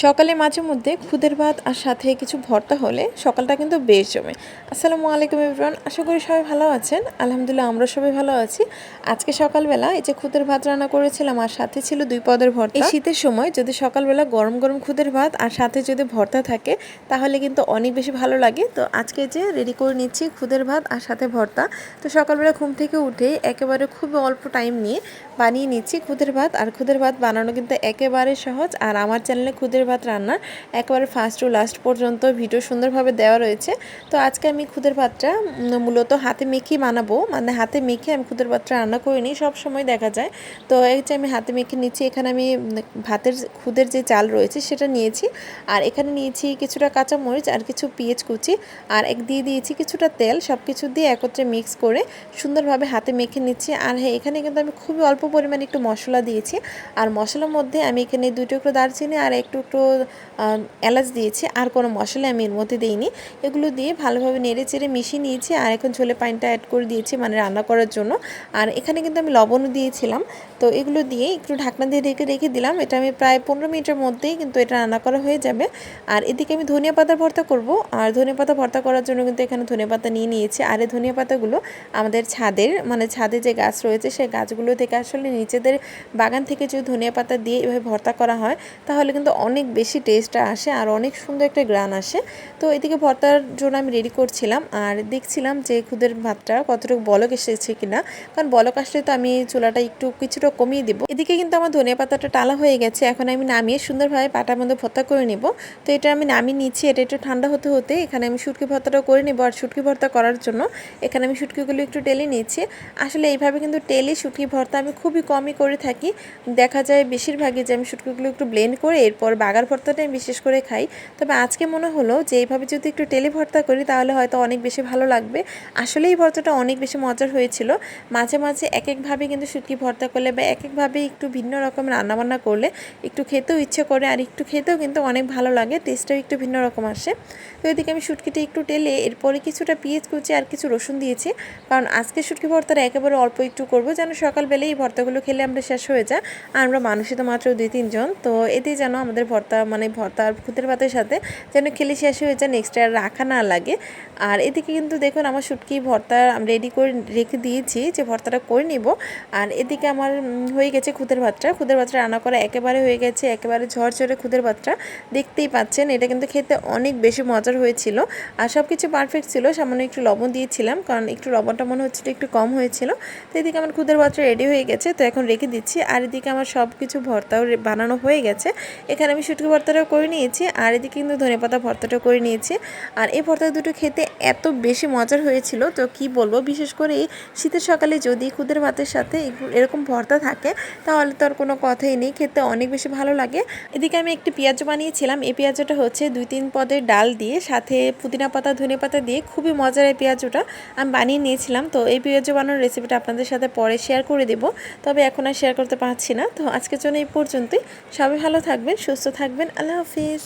সকালে মাঝে মধ্যে খুদের ভাত আর সাথে কিছু ভর্তা হলে সকালটা কিন্তু বেশ জমে। আসসালামু আলাইকুম এভরিওয়ান, আশা করি সবাই ভালো আছেন। আলহামদুলিল্লাহ আমরা সবাই ভালো আছি। আজকে সকালবেলা এই যে খুদের ভাত রান্না করেছিলাম আর সাথে ছিল দুই পদের ভর্তা। এই শীতের সময় যদি সকালবেলা গরম গরম খুদের ভাত আর সাথে যদি ভর্তা থাকে, তাহলে কিন্তু অনেক বেশি ভালো লাগে। তো আজকে যে রেডি করে নিচ্ছি খুদের ভাত আর সাথে ভর্তা। তো সকালবেলা ঘুম থেকে উঠে একেবারে খুব অল্প টাইম নিয়ে বানিয়ে নিচ্ছি খুদের ভাত। আর খুদের ভাত বানানো কিন্তু একেবারে সহজ। আর আমার চ্যানেলে খুদের ভাত রান্নার একেবারে ফার্স্ট টু লাস্ট পর্যন্ত ভিডিও সুন্দরভাবে দেওয়া রয়েছে। তো আজকে আমি খুদের ভাতটা মূলত হাতে মেখে বানাবো। মানে হাতে মেখে আমি খুদের ভাতটা রান্না করে নিই, সব সময় দেখা যায়। তো এই যে আমি হাতে মেখে নিচ্ছি, এখানে আমি ভাতের খুদের যে চাল রয়েছে সেটা নিয়েছি। আর এখানে নিয়েছি কিছুটা কাঁচামরিচ আর কিছু পেঁয়াজ কুচি। আর এক দিয়ে দিয়েছি কিছুটা তেল সব কিছু দিয়ে একত্রে মিক্স করে সুন্দরভাবে হাতে মেখে নিচ্ছি। আর হ্যাঁ এখানে কিন্তু আমি খুবই অল্প পরিমাণে একটু মশলা দিয়েছি। আর মশলার মধ্যে আমি এখানে দুই টুকরো দারচিনি আর একটু একটু এলাচ দিয়েছি। আর কোনো মশলা আমি এর মধ্যে দিইনি। এগুলো দিয়ে ভালোভাবে নেড়ে চেড়ে মিশিয়ে নিয়েছি আর এখন ঝোলে পানিটা অ্যাড করে দিয়েছি মানে রান্না করার জন্য। আর এখানে কিন্তু আমি লবণও দিয়েছিলাম। তো এগুলো দিয়ে একটু ঢাকনা দিয়ে রেখে রেখে দিলাম। এটা আমি প্রায় পনেরো মিনিটের মধ্যেই কিন্তু এটা রান্না করা হয়ে যাবে। আর এদিকে আমি ধনিয়া পাতা ভর্তা করব। আর ধনিয়া পাতা ভর্তা করার জন্য কিন্তু এখানে ধনিয়া পাতা নিয়ে নিয়েছি। আর এই ধনিয়া পাতাগুলো আমাদের ছাদের মানে ছাদে যে গাছ রয়েছে সেই গাছগুলো থেকে আসলে নিচেদের বাগান থেকে যদি ধনিয়া পাতা দিয়ে এভাবে ভর্তা করা হয়, তাহলে কিন্তু অনেক বেশি টেস্টটা আসে আর অনেক সুন্দর একটা গ্রান আসে। তো এদিকে ভর্তার জন্য আমি রেডি করছিলাম আর দেখছিলাম যে খুদের ভাতটা কতটুকু বলক এসেছে কিনা। কারণ বলক আসলে তো আমি চুলাটা একটু কিছুটা কমিয়ে দিব। এদিকে কিন্তু আমার ধনিয়া পাতাটা টালা হয়ে গেছে, এখন আমি নামিয়ে সুন্দরভাবে পাটার মধ্যে ভর্তা করে নিব। তো এটা আমি নামিয়ে নিচ্ছি, এটা একটু ঠান্ডা হতে হতে এখানে আমি শুটকি ভর্তাটা করে নেব আর শুটকি ভর্তা করার জন্য এখানে আমি শুটকিগুলো একটু টেলে নিচ্ছি। আসলে এইভাবে কিন্তু টেলে শুটকি ভর্তা আমি খুবই কমই করে থাকি। দেখা যায় বেশিরভাগই যে আমি শুটকিগুলো একটু ব্লেন্ড করে এরপর বাগার ভর্তাটা আমি বিশেষ করে খাই। তবে আজকে মনে হলো যে, এইভাবে যদি একটু টেলে ভর্তা করি, তাহলে হয়তো অনেক বেশি ভালো লাগবে। আসলে এই ভর্তাটা অনেক বেশি মজার হয়েছিল। মাঝে মাঝে এক একভাবে কিন্তু শুটকি ভর্তা করলে বা এক একভাবে একটু ভিন্ন রকম রান্নাবান্না করলে একটু খেতেও ইচ্ছে করে, আর একটু খেতেও কিন্তু অনেক ভালো লাগে, টেস্টটাও একটু ভিন্ন রকম আসে। তো এদিকে আমি শুটকিটা একটু টেলে এরপরে কিছুটা পেঁয়াজ কুচি আর কিছু রসুন দিয়েছি। কারণ আজকে শুটকি ভর্তাটা একেবারে অল্প একটু করব, যেন সকালবেলা এই ভর্তাগুলো খেলে আমরা শেষ হয়ে যায়। আর আমরা মানুষই তো মাত্র দুই তিনজন তো এতেই যেন আমাদের ভর্তা মানে ভর্তা আর খুদের ভাতের সাথে যেন খেলে শেষ হয়ে যায় নেক্সট আর রাখা না লাগে। আর এদিকে কিন্তু দেখুন আমার শুটকি ভর্তা রেডি করে রেখে দিয়েছি যে ভর্তাটা করে নিব। আর এদিকে আমার হয়ে গেছে খুদের ভাতটা। খুদের ভাতটা রান্না করা একেবারে হয়ে গেছে, একেবারে ঝরঝরে খুদের ভাতটা। দেখতেই পাচ্ছেন, এটা কিন্তু খেতে অনেক বেশি মজার হয়েছিল। আর সব কিছু পারফেক্ট ছিল, সামান্য একটু লবণ দিয়েছিলাম, কারণ একটু লবণটা মনে হচ্ছিল একটু কম হয়েছিল। তো এদিকে আমার খুদের ভাতটা রেডি হয়ে গেছে, তো এখন রেখে দিচ্ছি। আর এদিকে আমার সব কিছু ভর্তাও বানানো হয়ে গেছে। এখানে আমি শুটকি ভর্তাটাও করে নিয়েছি, আর এদিকে কিন্তু ধনেপাতা ভর্তাটাও করে নিয়েছি। আর এই ভর্তা দুটো খেতে এত বেশি মজার হয়েছিল, তো কি বলব? বিশেষ করে শীতের সকালে যদি খুদের ভাতের সাথে এরকম ভর্তা থাকে, তাহলে তো আর কোনো কথাই নেই, খেতে অনেক বেশি ভালো লাগে। এদিকে আমি একটি পেঁয়াজ বানিয়েছিলাম, এই পেঁয়াজটা হচ্ছে দুই তিন পদের ডাল দিয়ে, সাথে পুদিনা পাতা, ধনে পাতা দিয়ে খুবই মজার এই পেঁয়াজটা আমি বানিয়ে নিয়েছিলাম। তো এই পেঁয়াজ বানানোর রেসিপিটা আপনাদের সাথে পরে শেয়ার করে দেব, তবে এখন আর শেয়ার করতে পারছি না। তো আজকের জন্য এই পর্যন্তই। সবাই ভালো থাকবেন, সুস্থ থাকবেন। আল্লাহ হাফিজ।